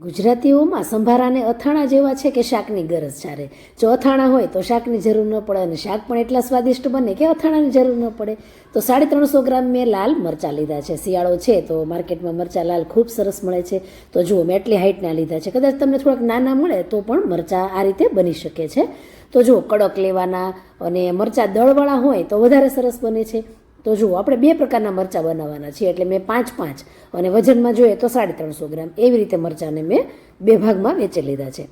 ગુજરાતીઓમાં સંભારાને અથાણા જેવા છે કે શાકની ગરજ ચારે. જો અથાણા હોય તો શાકની જરૂર ન પડે અને શાક પણ એટલા સ્વાદિષ્ટ બને કે અથાણાની જરૂર ન પડે. તો સાડી ત્રણસો ગ્રામ મેં લાલ મરચાં લીધા છે. શિયાળો છે તો માર્કેટમાં મરચાં લાલ ખૂબ સરસ મળે છે. તો જુઓ મેં એટલી હાઇટના લીધા છે. કદાચ તમને થોડાક નાના મળે તો પણ મરચાં આ રીતે બની શકે છે. તો જુઓ કડક લેવાના અને મરચાં દળવાળા હોય તો વધારે સરસ બને છે. તો જુઓ, આપણે બે પ્રકારના મરચાં બનાવવાના છીએ, એટલે મેં પાંચ પાંચ અને વજનમાં જોઈએ તો સાડી ત્રણસો ગ્રામ. એવી રીતે મરચાંને મેં બે ભાગમાં વેચી લીધા છે.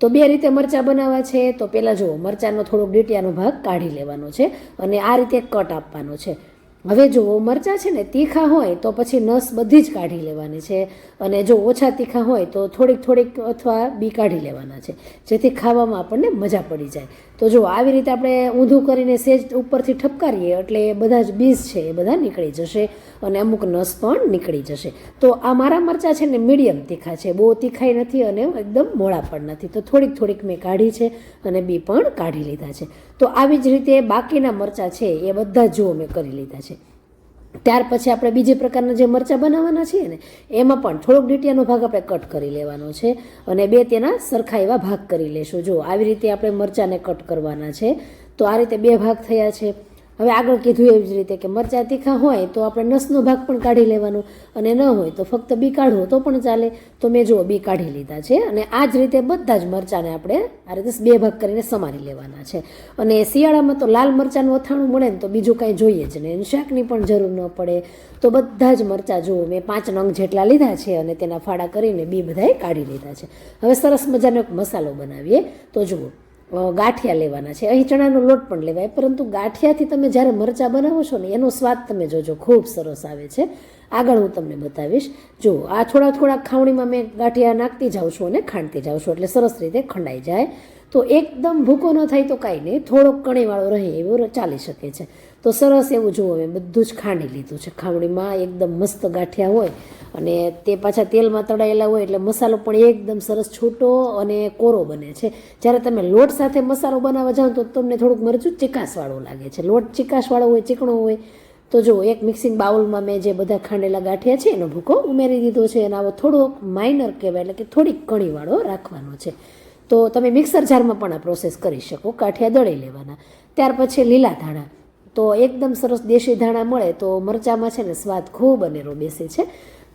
તો બે રીતે મરચાં બનાવવા છે, તો પહેલાં જુઓ, મરચાંનો થોડોક ડીટિયાનો ભાગ કાઢી લેવાનો છે અને આ રીતે કટ આપવાનો છે. હવે જો મરચાં છે ને તીખા હોય તો પછી નસ બધી જ કાઢી લેવાની છે અને જો ઓછા તીખા હોય તો થોડીક થોડીક અથવા બી કાઢી લેવાના છે, જેથી ખાવામાં આપણને મજા પડી જાય. તો જો આવી રીતે આપણે ઊંધું કરીને સેજ ઉપરથી ઠપકારીએ એટલે બધા જ બીજ છે એ બધા નીકળી જશે અને અમુક નસ પણ નીકળી જશે. તો આ મારા મરચાં છે ને મીડિયમ તીખા છે, બહુ તીખાઈ નથી અને એકદમ મોળા પણ નથી. તો થોડીક થોડીક મેં કાઢી છે અને બી પણ કાઢી લીધા છે. તો આવી જ રીતે બાકીના મરચાં છે એ બધા જુઓ મેં કરી લીધા છે. ત્યાર પછી આપણે બીજી પ્રકારના જે મરચાં બનાવવાના છીએ ને, એમાં પણ થોડોક ડીટિયાનો ભાગ આપણે કટ કરી લેવાનો છે અને બે તેના સરખા એવા ભાગ કરી લેશું. જો આવી રીતે આપણે મરચાંને કટ કરવાના છે, તો આ રીતે બે ભાગ થયા છે. હવે આગળ કીધું એવી જ રીતે કે મરચાં તીખા હોય તો આપણે નસનો ભાગ પણ કાઢી લેવાનો અને ન હોય તો ફક્ત બી કાઢવો તો પણ ચાલે. તો મેં જુઓ, બી કાઢી લીધા છે અને આ જ રીતે બધા જ મરચાંને આપણે આ રીતે બે ભાગ કરીને સમારી લેવાના છે. અને શિયાળામાં તો લાલ મરચાંનું અથાણું મળે ને તો બીજું કાંઈ જોઈએ જ નહીં. શાકની પણ જરૂર ન પડે. તો બધા જ મરચાં જુઓ, મેં પાંચ નંગ જેટલા લીધા છે અને તેના ફાળા કરીને બી બધાએ કાઢી લીધા છે. હવે સરસ મજાનો એક મસાલો બનાવીએ. તો જુઓ ગાંઠિયા લેવાના છે. અહીં ચણાનો લોટ પણ લેવાય. પરંતુ ગાંઠિયાથી તમે જ્યારે મરચાં બનાવો છો ને, એનો સ્વાદ તમે જોજો. ખૂબ સરસ આવે છે. આગળ હું તમને બતાવીશ. જો, આ થોડા થોડા ખાવણીમાં મેં ગાંઠિયા નાખતી જાઉં છું અને ખાંડતી જાઉં છું. એટલે સરસ રીતે ખંડાઈ જાય. તો એકદમ ભૂકો ન થાય તો કાંઈ નહીં. થોડોક કણીવાળો રહે એવું ચાલી શકે છે. તો સરસ એવું જુઓ મેં બધું જ ખાંડી લીધું છે. ખાવણીમાં એકદમ મસ્ત ગાંઠિયા હોય અને તે પાછા તેલમાં તળાયેલા હોય એટલે મસાલો પણ એકદમ સરસ છૂટો અને કોરો બને છે. જ્યારે તમે લોટ સાથે મસાલો બનાવવા જાઓ તો તમને થોડુંક મરચું ચીકાશવાળું લાગે છે. લોટ ચીકાશવાળો હોય, ચીકણો હોય, તો જો એક મિક્સિંગ બાઉલમાં મેં જે બધા ખાંડેલા ગાંઠિયા છે એનો ભૂકો ઉમેરી દીધો છે અને આવો થોડોક માઇનર કહેવાય એટલે કે થોડીક કણીવાળો રાખવાનો છે. તો તમે મિક્સર જારમાં પણ આ પ્રોસેસ કરી શકો ગાંઠિયા દળી લેવાના. ત્યાર પછી લીલા ધાણા. તો એકદમ સરસ દેશી ધાણા મળે તો મરચાંમાં છે ને સ્વાદ ખૂબ અનેરો બેસે છે.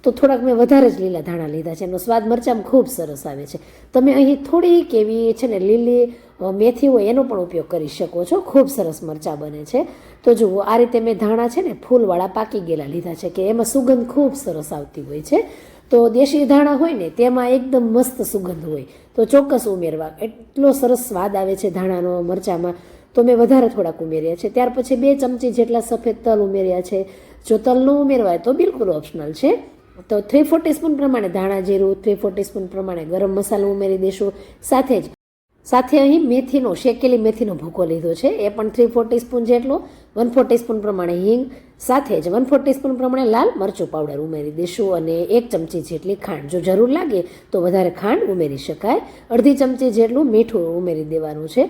તો થોડાક મેં વધારે જ લીલા ધાણા લીધા છે. એનો સ્વાદ મરચાં ખૂબ સરસ આવે છે. તમે અહીં થોડીક એવી છે ને લીલી મેથી હોય એનો પણ ઉપયોગ કરી શકો છો. ખૂબ સરસ મરચાં બને છે. તો જુઓ, આ રીતે મેં ધાણા છે ને ફૂલવાળા પાકી ગયેલા લીધા છે કે એમાં સુગંધ ખૂબ સરસ આવતી હોય છે. તો દેશી ધાણા હોય ને તેમાં એકદમ મસ્ત સુગંધ હોય. તો ચોક્કસ ઉમેરવા. એટલો સરસ સ્વાદ આવે છે ધાણાનો, મરચાંમાં. તો મેં વધારે થોડાક ઉમેર્યા છે. ત્યાર પછી બે ચમચી જેટલા સફેદ તલ ઉમેર્યા છે. જો તલ ન ઉમેરવાય તો બિલકુલ ઓપ્શનલ છે. તો થ્રી ફોર ટીસ્પૂન પ્રમાણે ધાણા જીરું થ્રી ફોર ટીસ્પૂન પ્રમાણે ગરમ મસાલો ઉમેરી દેશું. સાથે જ, સાથે અહીં મેથીનો, શેકેલી મેથીનો ભૂકો લીધો છે. એ પણ થ્રી ફોર ટીસ્પૂન જેટલો વન ફોર ટીસ્પૂન પ્રમાણે હિંગ, સાથે જ વન ફોર ટીસ્પૂન પ્રમાણે લાલ મરચું પાવડર ઉમેરી દઈશું અને એક ચમચી જેટલી ખાંડ. જો જરૂર લાગે તો વધારે ખાંડ ઉમેરી શકાય. અડધી ચમચી જેટલું મીઠું ઉમેરી દેવાનું છે.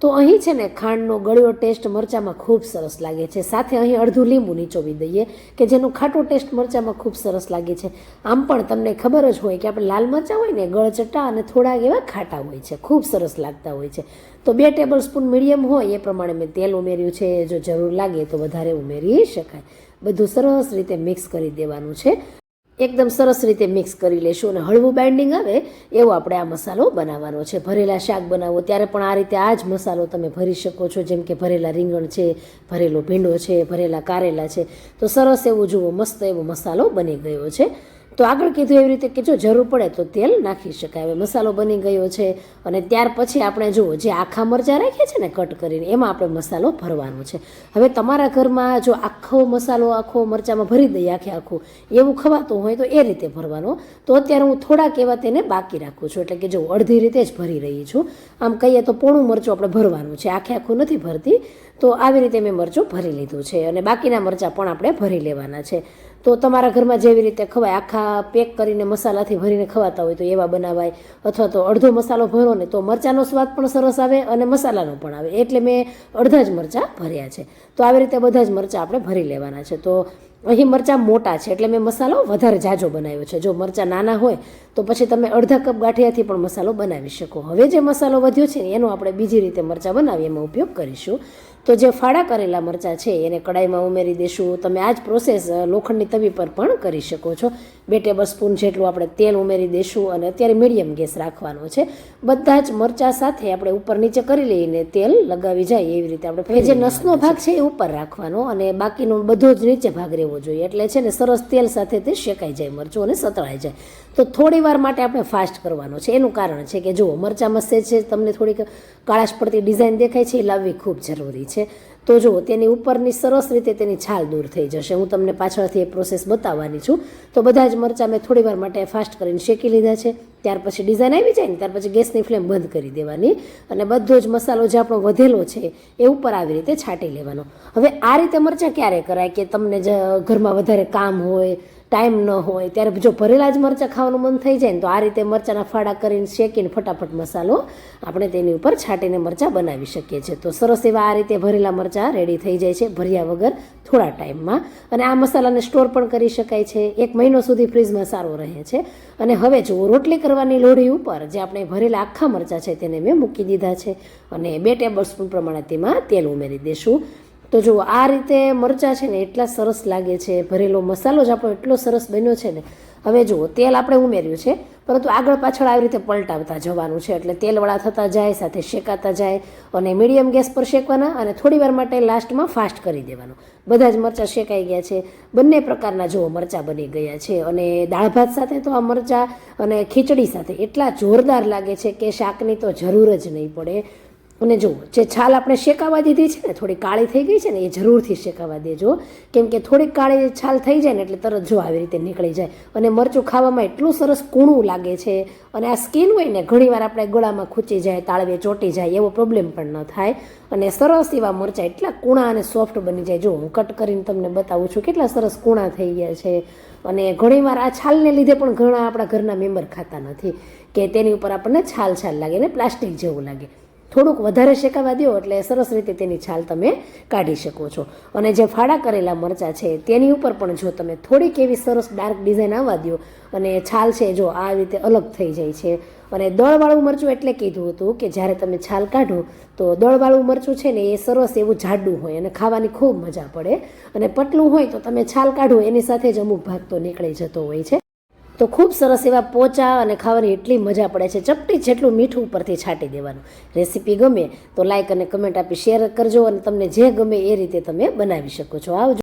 તો અહીં છે ને ખાંડનો ગળ્યો ટેસ્ટ મરચાંમાં ખૂબ સરસ લાગે છે. સાથે અહીં અડધું લીંબુ નીચોવી દઈએ કે જેનો ખાટો ટેસ્ટ મરચાંમાં ખૂબ સરસ લાગે છે. આમ પણ તમને ખબર જ હોય કે આપણે લાલ મરચાં હોય ને ગળચટ્ટા અને થોડાક એવા ખાટા હોય છે. ખૂબ સરસ લાગતા હોય છે. તો બે ટેબલ સ્પૂન મીડિયમ હોય, એ પ્રમાણે મેં તેલ ઉમેર્યું છે. જો જરૂર લાગે તો વધારે ઉમેરી શકાય. બધું સરસ રીતે મિક્સ કરી દેવાનું છે. એકદમ સરસ રીતે મિક્સ કરી લેશું અને હળવું બાઇન્ડિંગ આવે એવો આપણે આ મસાલો બનાવવાનો છે. ભરેલા શાક બનાવો, ત્યારે પણ આ રીતે આ જ મસાલો તમે ભરી શકો છો. જેમ કે ભરેલા રીંગણ છે, ભરેલો ભીંડો છે, ભરેલા કારેલા છે. તો સરસ એવું જુઓ, મસ્ત એવો મસાલો બની ગયો છે. તો આગળ કીધું એવી રીતે કે જો જરૂર પડે તો તેલ નાખી શકાય. હવે મસાલો બની ગયો છે અને ત્યાર પછી આપણે જુઓ, જે આખા મરચાં રાખીએ છીએ ને કટ કરીને, એમાં આપણે મસાલો ભરવાનો છે. હવે તમારા ઘરમાં જો આખો મસાલો આખો મરચાંમાં ભરી દઈએ, આખે આખું, એવું ખવાતું હોય તો એ રીતે ભરવાનો. તો અત્યારે હું થોડાક એવા તેને બાકી રાખું છું. એટલે કે જો અડધી રીતે જ ભરી રહી છું. આમ કહીએ તો પોણું મરચું આપણે ભરવાનું છે. આખે આખું નથી ભરતી. તો આવી રીતે મેં મરચું ભરી લીધું છે અને બાકીના મરચાં પણ આપણે ભરી લેવાના છે. તો તમારા ઘરમાં જેવી રીતે ખવાય, આખા પેક કરીને મસાલાથી ભરીને ખવાતા હોય તો એવા બનાવાય. અથવા તો અડધો મસાલો ભરો ને તો મરચાંનો સ્વાદ પણ સરસ આવે અને મસાલાનો પણ આવે. એટલે મેં અડધા જ મરચાં ભર્યા છે. તો આવી રીતે બધા જ મરચાં આપણે ભરી લેવાના છે. તો અહીં મરચાં મોટા છે, એટલે મેં મસાલો વધારે જાજો બનાવ્યો છે. જો મરચાં નાના હોય, તો પછી તમે અડધા કપ ગાંઠિયાથી પણ મસાલો બનાવી શકો. હવે જે મસાલો વધ્યો છે ને, એનો આપણે બીજી રીતે મરચાં બનાવી, એમાં ઉપયોગ કરીશું. તો જે ફાળા કરેલા મરચાં છે એને કડાઈમાં ઉમેરી દઈશું તમે આ જ પ્રોસેસ લોખંડની તવી પર પણ કરી શકો છો. બે ટેબલ સ્પૂન જેટલું આપણે તેલ ઉમેરી દઈશું અને અત્યારે મીડિયમ ગેસ રાખવાનો છે. બધા જ મરચાં સાથે આપણે ઉપર નીચે કરી લઈને તેલ લગાવી જાય એવી રીતે આપણે જે નસનો ભાગ છે એ ઉપર રાખવાનો અને બાકીનો બધો જ નીચે ભાગ રહેવો જોઈએ. એટલે છે ને સરસ તેલ સાથે તે શેકાઈ જાય મરચું અને સતળાઈ જાય. તો થોડી વાર માટે આપણે ફાસ્ટ કરવાનો છે. એનું કારણ છે કે જુઓ મરચાં મસે છે તમને થોડીક કાળાશ પડતી ડિઝાઇન દેખાય છે એ લાવવી ખૂબ જરૂરી છે. તો જુઓ તેની ઉપરની સરસ રીતે તેની છાલ દૂર થઈ જશે. હું તમને પાછળથી એ પ્રોસેસ બતાવવાની છું. તો બધા જ મરચાં મેં થોડી વાર માટે ફાસ્ટ કરીને શેકી લીધા છે. ત્યાર પછી ડિઝાઇન આવી જાય ને, ત્યાર પછી ગેસની ફ્લેમ બંધ કરી દેવાની અને બધો જ મસાલો જે આપણો વધેલો છે, એ ઉપર આવી રીતે છાંટી લેવાનો. હવે આ રીતે મરચાં ક્યારે કરાય કે તમને જ ઘરમાં વધારે કામ હોય ટાઈમ ન હોય, ત્યારે જો ભરેલા જ મરચાં ખાવાનું મન થઈ જાય ને, તો આ રીતે મરચાંના ફાડા કરીને શેકીને ફટાફટ મસાલો આપણે તેની ઉપર છાંટીને મરચાં બનાવી શકીએ છીએ. તો સરસ એવા આ રીતે ભરેલા મરચાં રેડી થઈ જાય છે ભર્યા વગર થોડા ટાઈમમાં. અને આ મસાલાને સ્ટોર પણ કરી શકાય છે. એક મહિનો સુધી ફ્રીજમાં સારો રહે છે. અને હવે જુઓ, રોટલી કરવાની લોઢી ઉપર જે આપણે ભરેલા આખા મરચાં છે તેને મેં મૂકી દીધા છે. અને બે ટેબલ સ્પૂન પ્રમાણે તેમાં તેલ ઉમેરી દેશું તો જુઓ, આ રીતે મરચાં છે ને એટલા સરસ લાગે છે, ભરેલો મસાલો જ આપણો એટલો સરસ બન્યો છે ને. હવે જુઓ, તેલ આપણે ઉમેર્યું છે, પરંતુ આગળ પાછળ આવી રીતે પલટાવતા જવાનું છે, એટલે તેલવાળા થતા જાય, સાથે શેકાતા જાય, અને મીડિયમ ગેસ પર શેકવાના, અને થોડી વાર માટે લાસ્ટમાં ફાસ્ટ કરી દેવાનું. બધા જ મરચાં શેકાઈ ગયા છે. બંને પ્રકારના જુઓ, મરચાં બની ગયા છે, અને દાળ ભાત સાથે તો આ મરચાં, અને ખીચડી સાથે એટલા જોરદાર લાગે છે કે શાકની તો જરૂર જ નહીં પડે. અને જુઓ જે છાલ આપણે શેકાવા દીધી છે ને, થોડી કાળી થઈ ગઈ છે ને, એ જરૂરથી શેકાવા દેજો. કેમ કે થોડીક કાળી છાલ થઈ જાય ને, એટલે તરત જો આવી રીતે નીકળી જાય. અને મરચું ખાવામાં એટલું સરસ કૂણું લાગે છે અને આ સ્કીન હોય ને ઘણીવાર આપણે ગળામાં ખૂંચી જાય, તાળવે, ચોંટી જાય, એવો પ્રોબ્લેમ પણ ન થાય. અને સરસ એવા મરચાં એટલા કૂણા અને સોફ્ટ બની જાય. જો હું કટ કરીને તમને બતાવું છું કેટલા સરસ કૂણા થઈ ગયા છે. અને ઘણીવાર આ છાલને લીધે પણ ઘણા આપણા ઘરના મેમ્બર ખાતા નથી કે તેની ઉપર આપણને છાલ છાલ લાગે ને, પ્લાસ્ટિક જેવું લાગે. થોડુંક વધારે શેકાવા દો એટલે સરસ રીતે તેની છાલ તમે કાઢી શકો છો. અને જે ફાડા કરેલા મરચાં છે, તેની ઉપર પણ જો તમે થોડીક એવી સરસ ડાર્ક ડિઝાઇન આવવા દો અને છાલ છે જો આ રીતે અલગ થઈ જાય છે. અને દળવાળું મરચું એટલે કીધું હતું કે જ્યારે તમે છાલ કાઢો તો દળવાળું મરચું છે ને એ સરસ એવું જાડું હોય અને ખાવાની ખૂબ મજા પડે. અને પટલું હોય તો તમે છાલ કાઢો, એની સાથે જ અમુક ભાગ તો નીકળી જતો હોય છે. તો ખૂબ સરસ એવા પોચા અને ખાવાની એટલી મજા પડે છે. ચપટી જેટલું મીઠું ઉપરથી છાંટી દેવાનું. રેસીપી ગમે તો લાઇક અને કમેન્ટ આપી શેર કરજો અને તમને જે ગમે એ રીતે તમે બનાવી શકો છો. આવજો.